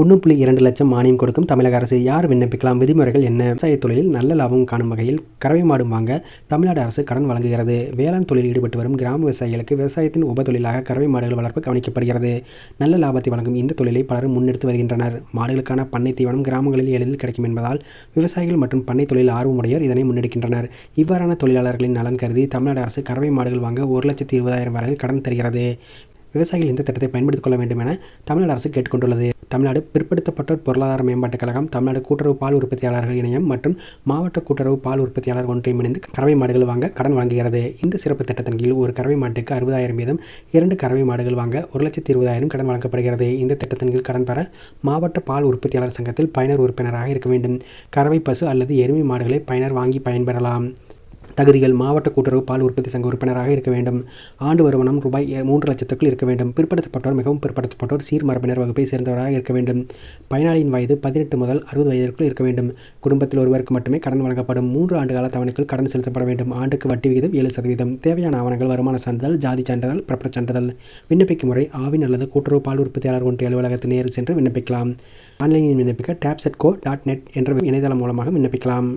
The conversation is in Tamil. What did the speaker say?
ஒன்று புள்ளி இரண்டு லட்சம் மானியம் கொடுக்கும் தமிழக அரசு. யார் விண்ணப்பிக்கலாம்? விதிமுறைகள் என்ன? விவசாய தொழிலில் நல்ல லாபம் காணும் வகையில் கறவை மாடு வாங்க தமிழ்நாடு அரசு கடன் வழங்குகிறது. வேளாண் தொழில் ஈடுபட்டு வரும் கிராம விவசாயிகளுக்கு விவசாயத்தின் உப தொழிலாக கறவை மாடுகள் வளர்ப்பு கவனிக்கப்படுகிறது. நல்ல லாபத்தை வழங்கும் இந்த தொழிலை பலரும் முன்னெடுத்து வருகின்றனர். மாடுகளுக்கான பண்ணை தீவனம் கிராமங்களில் எளிதில் கிடைக்கும் என்பதால் விவசாயிகள் மற்றும் பண்ணை தொழில் ஆர்வமுடையோர் இதனை முன்னெடுக்கின்றனர். இவ்வாறான தொழிலாளர்களின் நலன் கருதி தமிழ்நாடு அரசு கறவை மாடுகள் வாங்க ஒரு லட்சத்தி இருபதாயிரம் வரையில் கடன் தருகிறது. விவசாயிகள் இந்த திட்டத்தை பயன்படுத்திக் கொள்ள வேண்டும் என தமிழ்நாடு அரசு கேட்டுக்கொண்டுள்ளது. தமிழ்நாடு பிற்படுத்தப்பட்டோர் பொருளாதார மேம்பாட்டுக் கழகம் தமிழ்நாடு கூட்டுறவு பால் உற்பத்தியாளர்கள் இணையம் மற்றும் மாவட்ட கூட்டுறவு பால் உற்பத்தியாளர் ஒன்றியம் இணைந்து கறவை மாடுகள் வாங்க கடன் வழங்குகிறது இந்த சிறப்பு திட்டத்தின் கீழ் ஒரு கறவை மாட்டுக்கு அறுபதாயிரம் வீதம் இரண்டு கறவை மாடுகள் வாங்க ஒரு லட்சத்தி இருபதாயிரம் கடன் வழங்கப்படுகிறது. இந்த திட்டத்தின் கீழ் கடன் பெற மாவட்ட பால் உற்பத்தியாளர் சங்கத்தில் பயனர் உறுப்பினராக இருக்க வேண்டும். கறவை பசு அல்லது எருமை மாடுகளை பயனர் வாங்கி பயன்பெறலாம். தகுதிகள் மாவட்ட கூட்டுறவு பால் உற்பத்தி சங்க உறுப்பினராக இருக்க வேண்டும். ஆண்டு வருமானம் ரூபாய் மூன்று லட்சத்துக்குள் இருக்க வேண்டும். பிற்படுத்தப்பட்டோர் மிகவும் பிற்படுத்தப்பட்டோர் சீர் மரபினர் வகுப்பை சேர்ந்தவராக இருக்க வேண்டும். பயனாளியின் வயது பதினெட்டு முதல் அறுபது வயதிற்குள் இருக்க வேண்டும். குடும்பத்தில் ஒருவருக்கு மட்டுமே கடன் வழங்கப்படும். மூன்று ஆண்டு கால தவணைக்குள் கடன் செலுத்தப்பட வேண்டும். ஆண்டுக்கு வட்டி விகிதம் ஏழு சதவீதம். தேவையான ஆவணங்கள் வருமான சான்றிதழ் ஜாதி சான்றிதழ் பிறப்புச் சான்றிதழ். விண்ணப்பிக்கும் முறை ஆவின் அல்லது கூட்டுறவு பால் உற்பத்தியாளர் ஒன்றிய அலுவலகத்தில் நேரில் சென்று விண்ணப்பிக்கலாம். ஆன்லைனில் விண்ணப்பிக்க TABCEDCO dot net என்ற இணையதளம் மூலமாக விண்ணப்பிக்கலாம்.